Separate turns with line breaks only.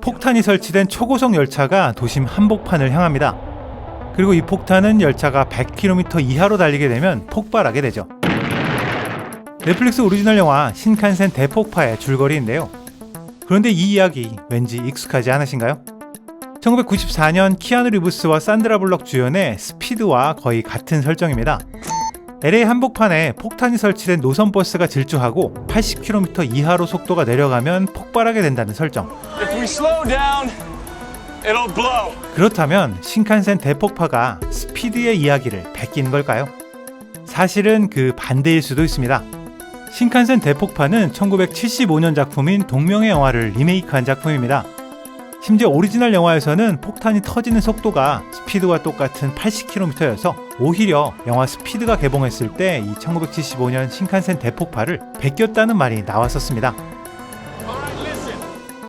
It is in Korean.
폭탄이 설치된 초고속 열차가 도심 한복판을 향합니다. 그리고 이 폭탄은 열차가 100km 이하로 달리게 되면 폭발하게 되죠. 넷플릭스 오리지널 영화 신칸센 대폭파의 줄거리인데요. 그런데 이 이야기 왠지 익숙하지 않으신가요? 1994년 키아누 리브스와 산드라 블럭 주연의 스피드와 거의 같은 설정입니다. LA 한복판에 폭탄이 설치된 노선 버스가 질주하고 80km 이하로 속도가 내려가면 폭발하게 된다는 설정. 그렇다면 신칸센 대폭파가 스피드의 이야기를 베낀 걸까요? 사실은 그 반대일 수도 있습니다. 신칸센 대폭파는 1975년 작품인 동명의 영화를 리메이크한 작품입니다. 심지어 오리지널 영화에서는 폭탄이 터지는 속도가 스피드와 똑같은 80km여서 오히려 영화 스피드가 개봉했을 때 이 1975년 신칸센 대폭파를 베꼈다는 말이 나왔었습니다.